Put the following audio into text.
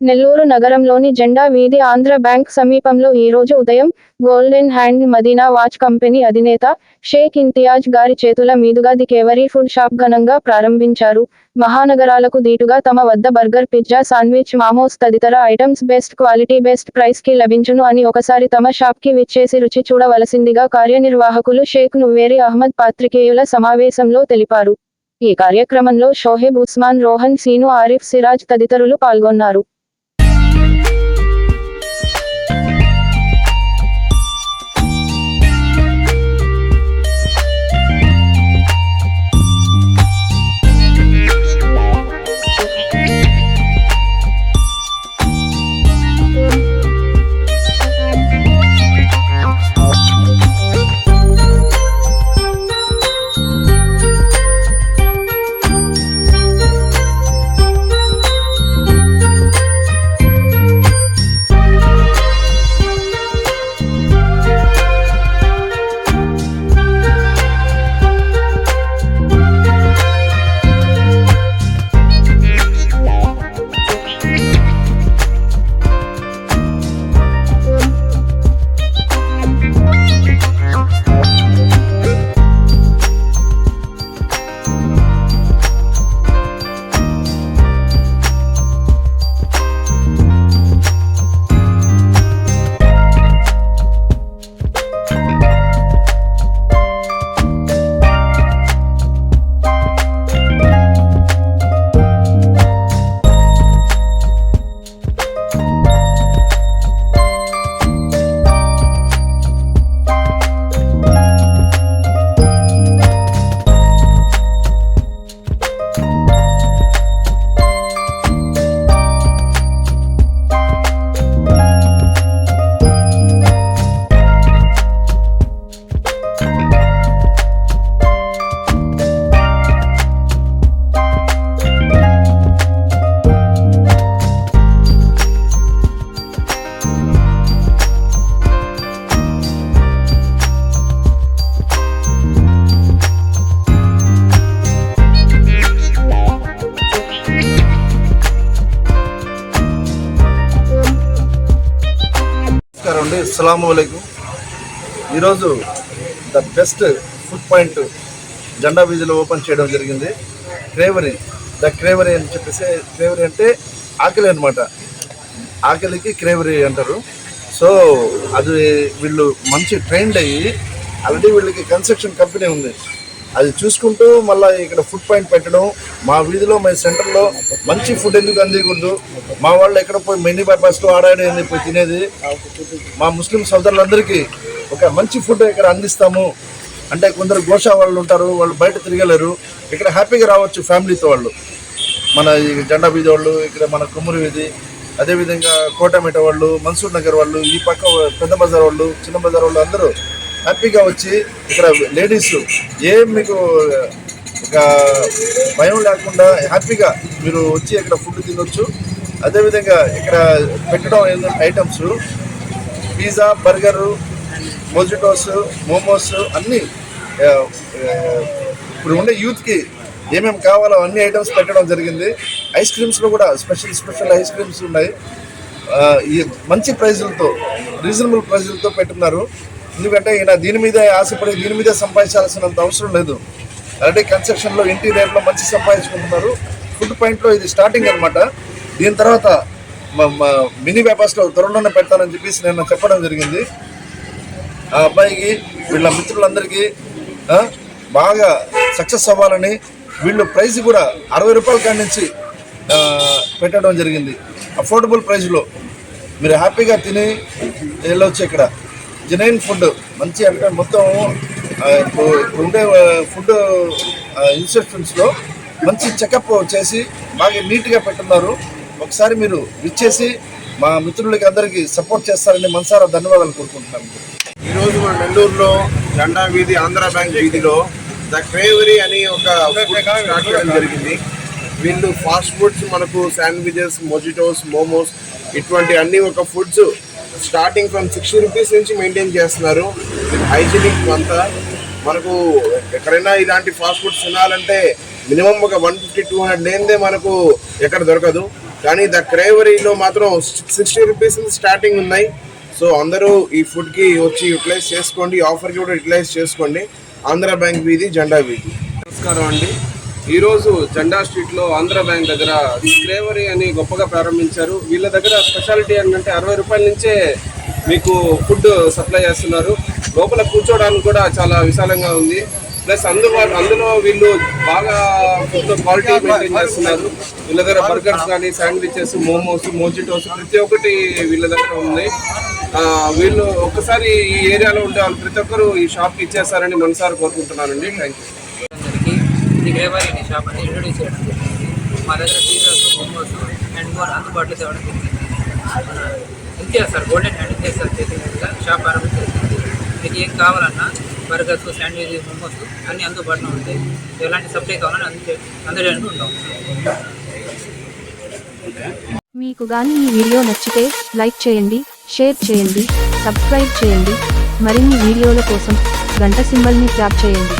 నెల్లూరు నగరంలోని జెండా వీధి ఆంధ్ర బ్యాంక్ సమీపంలో ఈ రోజు ఉదయం golden hand Madina watch company అధినేత షేక్ ఇంతియాజ్ గారి చేతుల మీదుగా ది కేవరీ ఫుడ్ షాప్ ఘనంగా ప్రారంభించారు. మహానగరాలకు దీటుగా తమ వద్ద బర్గర్ పిజ్జా శాండ్విచ్ మామోస్ తదితర ఐటమ్స్ బెస్ట్ క్వాలిటీ బెస్ట్ ప్రైస్కి లభించును అని ఒకసారి తమ షాప్కి విచ్చేసి రుచి చూడవలసిందిగా కార్యనిర్వాహకులు షేక్ నువ్వేరి అహ్మద్ పాత్రికేయుల సమావేశంలో తెలిపారు. ఈ కార్యక్రమంలో షోహెబ్ ఉస్మాన్ రోహన్ సీను ఆరిఫ్ సిరాజ్ తదితరులు పాల్గొన్నారు. అస్సలం అయికం ఈరోజు ద బెస్ట్ ఫుడ్ పాయింట్ జెండా వీధిలో ఓపెన్ చేయడం జరిగింది. క్రేవరీ ద క్రేవరీ అని చెప్పేసి క్రేవరీ అంటే ఆకలి అనమాట ఆకలికి క్రేవరీ అంటారు. సో అది వీళ్ళు మంచి ట్రైన్డ్ అయ్యి ఆల్రెడీ వీళ్ళకి కన్స్ట్రక్షన్ కంపెనీ ఉంది. అది చూసుకుంటూ మళ్ళీ ఇక్కడ ఫుడ్ పాయింట్ పెట్టడం మా వీధిలో మా సెంటర్లో మంచి ఫుడ్ ఎందుకు అందకూడదు మా వాళ్ళు ఎక్కడ పోయి మెనీ బైపాస్లో ఆడాడి పోయి తినేది. మా ముస్లిం సోదరులందరికీ ఒక మంచి ఫుడ్ ఇక్కడ అందిస్తాము. అంటే కొందరు గోషా వాళ్ళు ఉంటారు వాళ్ళు బయట తిరగలేరు. ఇక్కడ హ్యాపీగా రావచ్చు ఫ్యామిలీతో వాళ్ళు. మన ఈ జెండా వీధి వాళ్ళు ఇక్కడ మన కుమ్మరి వీధి అదేవిధంగా కోటమేట వాళ్ళు మన్సూర్ నగర్ వాళ్ళు ఈ పక్క పెద్ద బజార్ వాళ్ళు చిన్న బజార్ వాళ్ళు అందరూ హ్యాపీగా వచ్చి ఇక్కడ లేడీస్ ఏం మీకు ఒక భయం లేకుండా హ్యాపీగా మీరు వచ్చి ఇక్కడ ఫుడ్ తినొచ్చు. అదేవిధంగా ఇక్కడ పెట్టడం ఏంటంటే items pizza burger mojitos momos అన్నీ ఇప్పుడు ఉండే యూత్కి ఏమేమి కావాలో అన్ని ఐటమ్స్ పెట్టడం జరిగింది. ఐస్ క్రీమ్స్లో కూడా స్పెషల్ స్పెషల్ ఐస్ క్రీమ్స్ ఉన్నాయి. ఈ మంచి ప్రైజులతో రీజనబుల్ ప్రైజులతో పెట్టున్నారు ఎందుకంటే ఈయన దీని మీద ఆశపడి దీని మీద సంపాదించాల్సినంత అవసరం లేదు. ఆల్రెడీ కన్స్ట్రక్షన్లో ఇంటీరియర్లో మంచి సంపాదించుకుంటున్నారు. ఫుడ్ పాయింట్లో ఇది స్టార్టింగ్ అనమాట దీని తర్వాత మినీ వ్యాపార్స్లో త్వరలోనే పెడతానని చెప్పేసి నేను చెప్పడం జరిగింది. ఆ అబ్బాయికి వీళ్ళ మిత్రులందరికీ బాగా సక్సెస్ అవ్వాలని వీళ్ళు ప్రైస్ కూడా అరవై రూపాయల కాడి నుంచి పెట్టడం జరిగింది. అఫోర్డబుల్ ప్రైస్లో మీరు హ్యాపీగా తిని వెళ్ళొచ్చు ఇక్కడ. జనైన్ ఫుడ్ మంచి అంటే మొత్తం ఇప్పుడు ఉండే ఫుడ్ ఇన్స్టిట్యూషన్స్లో మంచి చెకప్ చేసి బాగా నీట్గా పెట్టున్నారు. ఒకసారి మీరు విచ్చేసి మా మిత్రులకి అందరికీ సపోర్ట్ చేస్తారని మనసారా ధన్యవాదాలు కోరుకుంటున్నాను ఈరోజు మన నెల్లూరులో జెండా వీధి ఆంధ్ర బ్యాంక్ వీధిలో ద క్రేవరీ అని ఒక ఫుడ్ స్టార్ట్ చేయడం జరిగింది. వీళ్ళు ఫాస్ట్ ఫుడ్స్ మనకు శాండ్విచెస్ మొజిటోస్ మోమోస్ ఇటువంటి అన్ని ఒక foods starting from sixty rupees నుంచి మెయింటైన్ చేస్తున్నారు. హైజీనిక్ అంతా. మనకు ఎక్కడైనా ఇలాంటి ఫాస్ట్ ఫుడ్స్ తినాలంటే మినిమం ఒక వన్ ఫిఫ్టీ టూ హండ్రెడ్ లేనిదే మనకు ఎక్కడ దొరకదు. కానీ ద క్రేవరీలో మాత్రం సిక్స్టీ రూపీస్ స్టార్టింగ్ ఉన్నాయి. సో అందరూ ఈ ఫుడ్కి వచ్చి యూటిలైజ్ చేసుకోండి ఆఫర్కి కూడా యూటిలైజ్ చేసుకోండి. ఆంధ్ర బ్యాంక్ వీధి జెండా వీధి. నమస్కారం అండి. ఈరోజు జెండా స్ట్రీట్లో ఆంధ్ర బ్యాంక్ దగ్గర క్రేవరీ అని గొప్పగా ప్రారంభించారు. వీళ్ళ దగ్గర స్పెషాలిటీ ఏంటంటే అరవై రూపాయల నుంచే మీకు ఫుడ్ సప్లై చేస్తున్నారు. లోపల కూర్చోడానికి కూడా చాలా విశాలంగా ఉంది. ప్లస్ అందుబాటు అందులో వీళ్ళు బాగా ఫుడ్ క్వాలిటీ మెయింటైన్ చేస్తున్నారు. వీళ్ళ దగ్గర బర్గర్స్ కానీ శాండ్విచెస్ మోమోస్ మోజిటోస్ ప్రతి ఒక్కటి వీళ్ళ దగ్గర ఉంది. ఆ, వీళ్ళు ఒక్కసారి ఈ ఏరియాలో ఉండే వాళ్ళు ప్రతి ఒక్కరు ఈ షాప్కి ఇచ్చేస్తారని మనసారి కోరుకుంటున్నానండి. థ్యాంక్ యూ అనే షాప్ అని ఇంట్రొడ్యూస్ చేయడం జరిగింది. మా దగ్గర పిజ్జాస్ మోమోస్ అండ్ మోర్ అందుబాటులో తేవడం జరిగింది. సార్? గోల్డెన్ హ్యాండ్ చేతి మీదుగా షాప్ జరిగింది మీకు ఏం కావాలన్నా బర్గర్స్ శాండ్విచ్ మోమోస్ అన్నీ అందుబాటులో ఉంటాయి. ఎలాంటి సప్లై కావాలని అందే అందజేయడానికి ఉంటాం. మీకు గాని ఈ వీడియో నచ్చితే లైక్ చేయండి షేర్ చేయండి సబ్స్క్రైబ్ చేయండి. మరిన్ని వీడియోల కోసం గంట సింబల్ని ట్యాప్ చేయండి.